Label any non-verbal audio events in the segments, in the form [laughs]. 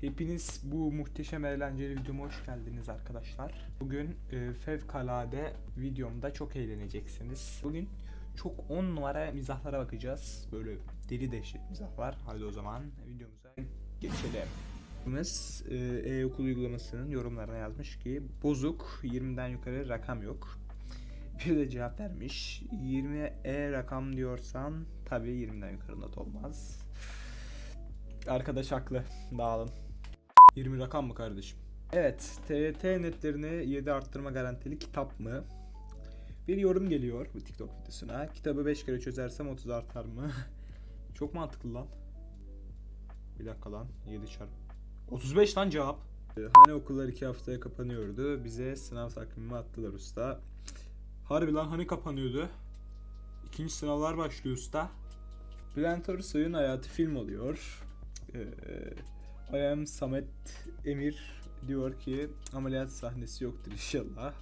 Hepiniz bu muhteşem eğlenceli videoma hoş geldiniz arkadaşlar. Bugün e, fevkalade videomda çok eğleneceksiniz. Bugün çok 10 numara mizahlara bakacağız. Böyle deli dehşet mizahlar. Hadi o zaman videomuza geçelim. Biz e, e-okul uygulamasının yorumlarına yazmış ki bozuk 20'den yukarı rakam yok. [laughs] Bir de cevap vermiş. 20 e rakam diyorsan tabii 20'den yukarı not olmaz. Arkadaş haklı. Dağılın. 20 rakam mı kardeşim? Evet. TYT netlerini 7 arttırma garantili kitap mı? Bir yorum geliyor bu TikTok videosuna. Kitabı 5 kere çözersem 30 artar mı? [laughs] Çok mantıklı lan. Bir dakika lan. 7 çarpı. 35 lan cevap. Ee, Hani okullar 2 haftaya kapanıyordu. Bize sınav takvimi attılar usta. Harbi lan hani kapanıyordu? İkinci sınavlar başlıyor usta. Bülent Ersoy'un hayatı film oluyor. Ee, I am Samet Emir diyor ki ameliyat sahnesi yoktur inşallah.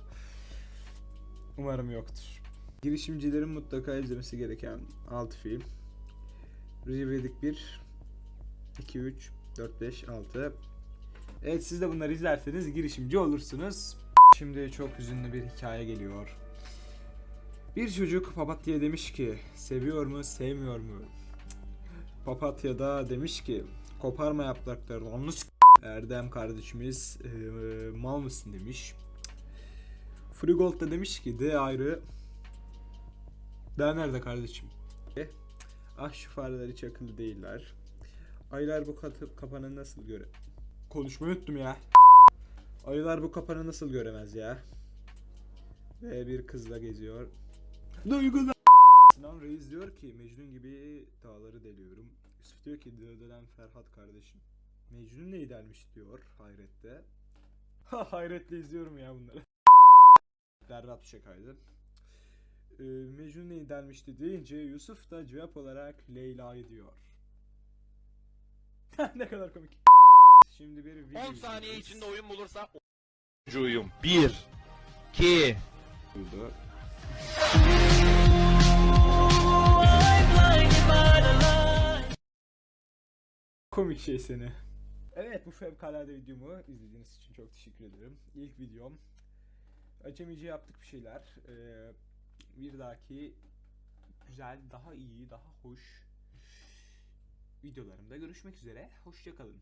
Umarım yoktur. Girişimcilerin mutlaka izlemesi gereken 6 film. Recep İvedik 1, 2, 3, 4, 5, 6. Evet siz de bunları izlerseniz girişimci olursunuz. Şimdi çok hüzünlü bir hikaye geliyor. Bir çocuk papatya'ya demiş ki seviyor mu sevmiyor mu? Papatya da demiş ki koparma yapraklarını onu Erdem kardeşimiz eee, mal mısın demiş. Frigold da demiş ki D ayrı. D nerede kardeşim? Ah şu fareler hiç akıllı değiller. Aylar bu katı, kapanı nasıl göre... Konuşmayı unuttum ya. Ayılar bu kapanı nasıl göremez ya? Ve bir kızla geziyor. Duygular. Sinan Reis diyor ki Mecnun gibi dağları deliyorum. Yusuf diyor ki dödelen Ferhat kardeşim. Mecnun neyi delmiş diyor hayrette. [laughs] Ha hayretle izliyorum ya bunları. [laughs] Berbat şakaydı. Ee, Mecnun neyi delmişti deyince Yusuf da cevap olarak Leyla'yı diyor. [laughs] ne kadar komik. Şimdi bir video 10 saniye izliyoruz. içinde oyun bulursa Cuyum 1 2 Komik şey seni. Evet bu fevkalade videomu izlediğiniz için çok teşekkür ederim. İlk videom. Acemice yaptık bir şeyler. Ee, bir dahaki güzel, daha iyi, daha hoş videolarımda görüşmek üzere. Hoşçakalın.